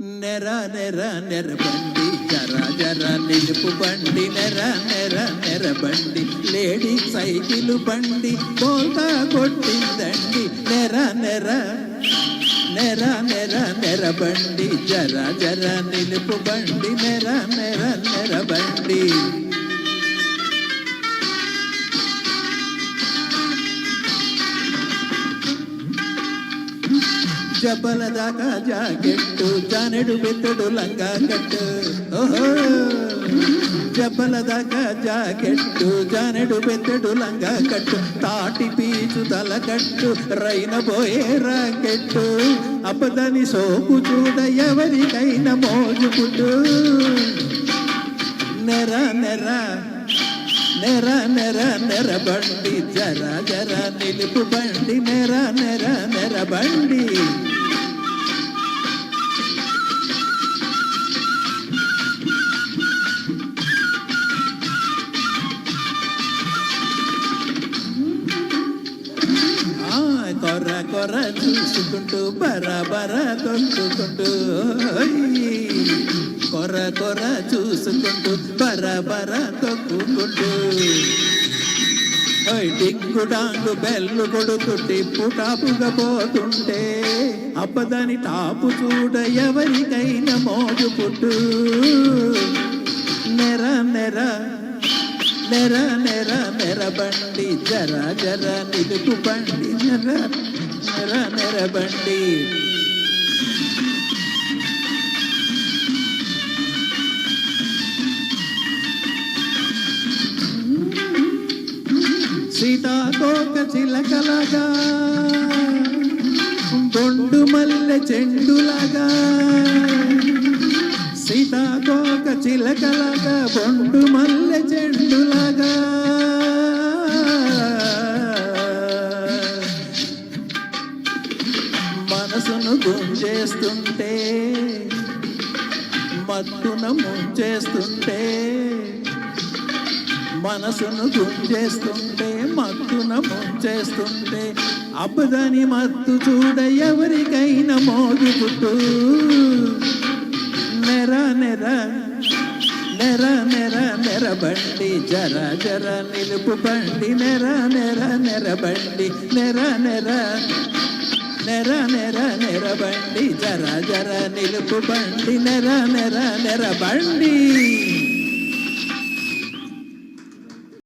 నెర నెర నెర బండి జర జర నిలుపు బండి నెర నెర నెర బండి లేడీ సైకిల్ బండి బోల్తా కొట్టిందండి. నెర నెర నెర నెర నెర బండి జర జర నిలుపు బండి నెర నెర నెర బండి. జబల దాకా జాకెట్టు జానెడు బెత్తడు లంగా కట్టు. ఓహో! జబల దాకా జాకెట్టు జానెడు బెత్తడు లంగా కట్టు. తాటి పీచు తలకట్టు రైన పోయే రాకెట్టు. అపదని సోకు చూడ ఎవరికైనా మోజుకుంటూ నెర నెర నెర నెర నెర బండి జర జర నిలుపు బండి నెర నెర నెర బండి. కొర్ర చూసుకుంటూ బరాబర తొక్కుకుంటూ కొర కొర చూసుకుంటూ బరాబర తొక్కుకుంటూ. ఓయ్ డాంగు బెల్లు కొడుతూ టిప్పు టాపుగా పోతుంటే అప్పదని టాపు చూడ ఎవరికైనా మోజు పుట్టు. నెర నెర నెర నెర నెర బండి జర జర నిలుపు బండి నెర నెర నిరబండి సీతాకోక చిలకలగా బొండు మల్లె చెండులగా. సీతాకోక చిలకలగా బొండు మల్లె చెండులగా. చేస్తుంటే గుంజేస్తుంటే మత్తున ముంచేస్తుంటే మనసును గుంజేస్తుంటే మత్తున ముంచేస్తుంటే అబ్బదని మత్తు చూడ ఎవరికైనా మోగుతూ నెర నెర నెర నెర నెరబండి జర జర నిలుపు బండి నెర నెర నెరబండి నెర నెర నెర నెర నెర బండి జర జర నిలుపు బండి నెర నెర నెర బండి.